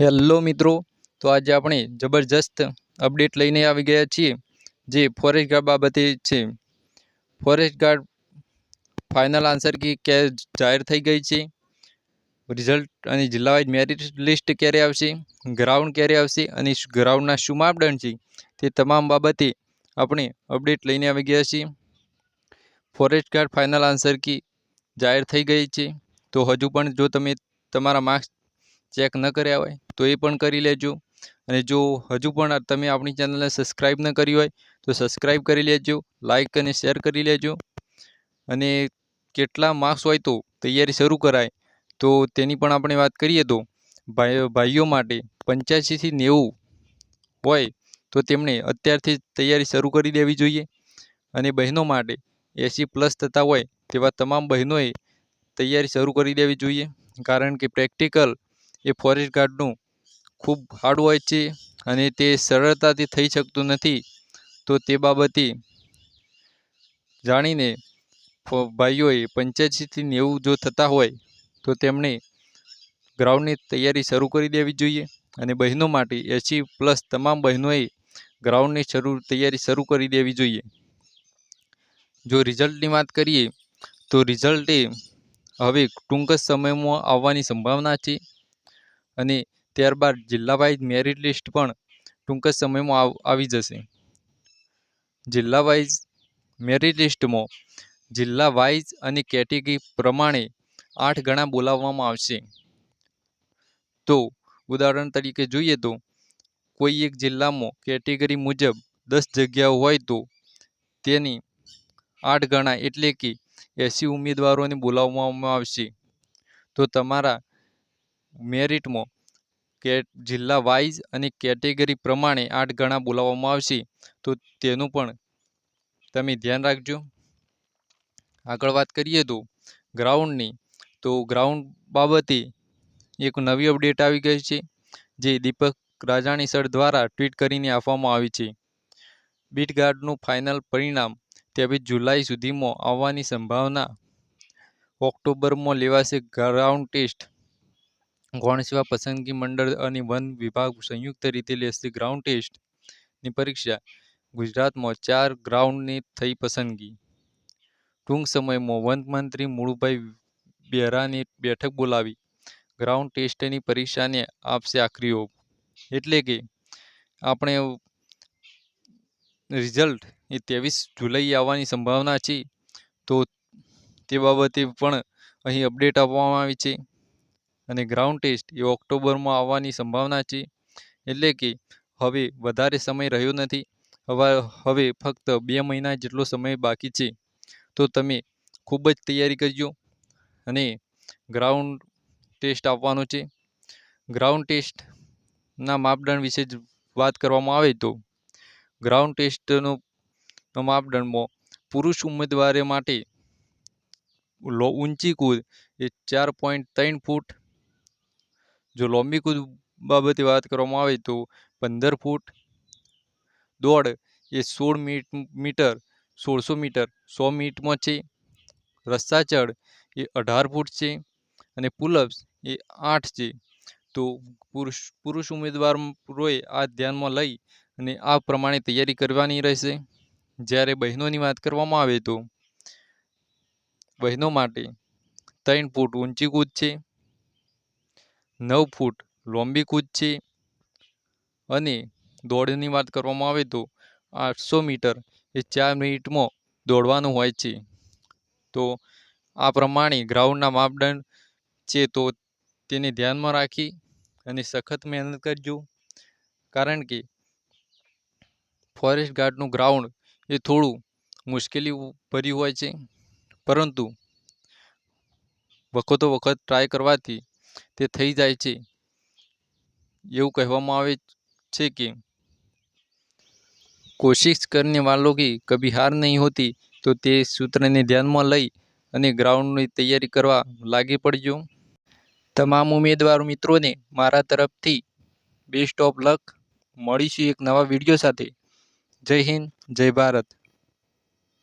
Hello મિત્રો, તો આજે આપણે જબરજસ્ત અપડેટ લઈને આવી ગયા છીએ, જે ફોરેસ્ટ ગાર્ડ બાબતે છે. Forest guard final answer key ક્યારે જાહેર થઈ ગઈ છે. રિઝલ્ટ અને જિલ્લાવાઇઝ મેરિટ લિસ્ટ ક્યારે આવશે, ગ્રાઉન્ડ ક્યારે આવશે અને ગ્રાઉન્ડના શું માપદંડ છે, તે તમામ બાબતે આપણે અપડેટ લઈને આવી ગયા છીએ. Forest guard final answer key જાહેર થઈ ગઈ છે. તો હજુ પણ જો તમે તમારા માર્ક્સ ચેક ન કર્યા હોય તો એ પણ કરી લેજો. અને જો હજુ પણ તમે આપણી ચેનલને સબસ્ક્રાઈબ ન કરી હોય તો સબસ્ક્રાઈબ કરી લેજો, લાઇક અને શેર કરી લેજો. અને કેટલા માર્ક્સ હોય તો તૈયારી શરૂ કરાય. તો તેની પણ આપણે વાત કરીએ તો ભાઈઓ ભાઈઓ માટે પંચ્યાસીથી નેવું હોય તો તેમણે અત્યારથી તૈયારી શરૂ કરી દેવી જોઈએ. અને બહેનો માટે એસી પ્લસ થતા હોય તેવા તમામ બહેનોએ તૈયારી શરૂ કરી દેવી જોઈએ. કારણ કે પ્રેક્ટિકલ એ ફોરેસ્ટ ગાર્ડનું ખૂબ હાર્ડ હોય છે અને તે સરળતાથી થઈ શકતું નથી, તો તે બાબતે જાણીને ભાઈઓએ પંચ્યાસીથી નેવું જો થતા હોય, તો તેમણે ગ્રાઉન્ડની તૈયારી શરૂ કરી દેવી જોઈએ અને બહેનો માટે એસી પ્લસ તમામ બહેનોએ ગ્રાઉન્ડની શરૂ, તૈયારી શરૂ કરી દેવી જોઈએ. જો રિઝલ્ટની વાત કરીએ, તો રિઝલ્ટ હવે ટૂંક જ સમયમાં આવવાની સંભાવના છે. અને ત્યારબાદ જિલ્લા વાઇઝ મેરિટ લિસ્ટ પણ ટૂંક જ સમયમાં આવી જશે. જિલ્લા વાઇઝ મેરિટ લિસ્ટમાં જિલ્લા વાઇઝ અને કેટેગરી પ્રમાણે આઠ ગણા બોલાવવામાં આવશે. તો, ઉદાહરણ તરીકે જોઈએ તો, કોઈ એક જિલ્લામાં કેટેગરી મુજબ દસ જગ્યાઓ હોય તો તેની આઠ ગણા એટલે કે એંસી ઉમેદવારોને બોલાવવામાં આવશે. તો તમારા મેરિટમાં કે જિલ્લા વાઇઝ અને કેટેગરી પ્રમાણે આઠ ગણા બોલાવવામાં આવશે, તો તેનું પણ તમે ધ્યાન રાખજો. આગળ વાત કરીએ તો ગ્રાઉન્ડની, તો ગ્રાઉન્ડ બાબતે એક નવી અપડેટ આવી ગઈ છે, જે દીપક રાજાણી સર દ્વારા ટ્વીટ કરીને આપવામાં આવી છે. બીટ ગાર્ડનું ફાઇનલ પરિણામ ત્રેવીસ જુલાઈ સુધીમાં આવવાની સંભાવના ઓક્ટોબરમાં લેવાશે ગ્રાઉન્ડ ટેસ્ટ. ગૌણ સેવા પસંદગી મંડળ અને વન વિભાગ સંયુક્ત રીતે લેશે ગ્રાઉન્ડ ટેસ્ટની પરીક્ષા ગુજરાતમાં ચાર ગ્રાઉન્ડની થઈ પસંદગી. ટૂંક સમયમાં વન મંત્રી મુળુભાઈ બેરાની બેઠક બોલાવી. ગ્રાઉન્ડ ટેસ્ટની પરીક્ષાને આપશે આખરી ઓપ. એટલે કે આપણે રિઝલ્ટ એ ત્રેવીસ જુલાઈ આવવાની સંભાવના છે. તો તે બાબતે પણ અહીં અપડેટ આપવામાં આવી છે. અને ગ્રાઉન્ડ ટેસ્ટ એ ઓક્ટોબરમાં આવવાની સંભાવના છે. એટલે કે હવે વધારે સમય રહ્યો નથી. હવે હવે ફક્ત બે મહિના જેટલો સમય બાકી છે. તો તમે ખૂબ જ તૈયારી કરજો અને ગ્રાઉન્ડ ટેસ્ટ આપવાનો છે. ગ્રાઉન્ડ ટેસ્ટના માપદંડ વિશે જ વાત કરવામાં આવે તો ગ્રાઉન્ડ ટેસ્ટનો માપદંડમાં પુરુષ ઉમેદવારો માટે ઊંચી કૂદ એ ચાર પોઈન્ટ ત્રણ ફૂટ જો લાંબી કૂદ બાબતે વાત કરવામાં આવે તો પંદર ફૂટ દોડ એ સોળ મીટર, સોળસો મીટર, સો મીટમાં છે. રસ્તા ચડ એ અઢાર ફૂટ છે અને પુલઅપ્સ એ આઠ છે. તો પુરુષ પુરુષ ઉમેદવારોએ આ ધ્યાનમાં લઈ અને આ પ્રમાણે તૈયારી કરવાની રહેશે. જ્યારે બહેનોની વાત કરવામાં આવે તો બહેનો માટે ત્રણ ફૂટ ઊંચી કૂદ છે. નવ ફૂટ લાંબી કૂદ છે અને દોડની વાત કરવામાં આવે તો આઠસો મીટર એ ચાર મિનિટમાં દોડવાનું હોય છે. તો આ પ્રમાણે ગ્રાઉન્ડના માપદંડ છે તો તેને ધ્યાનમાં રાખી અને સખત મહેનત કરજો. કારણ કે ફોરેસ્ટ ગાર્ડનું ગ્રાઉન્ડ એ થોડું મુશ્કેલી ભર્યું હોય છે. પરંતુ વખતો વખત ટ્રાય કરવાથી તે થઈ જાય છે. એવું કહેવામાં આવે છે કે કોશિશ કરને વાલો કે કભી હાર નહીં હોતી, તો તે સૂત્રને ધ્યાનમાં લઈ અને ગ્રાઉન્ડની તૈયારી કરવા લાગી પડજો. તમામ ઉમેદવાર મિત્રોને મારા તરફથી બેસ્ટ ઓફ લક મળીશું એક નવા વીડિયો સાથે. જય હિન્દ, જય ભારત.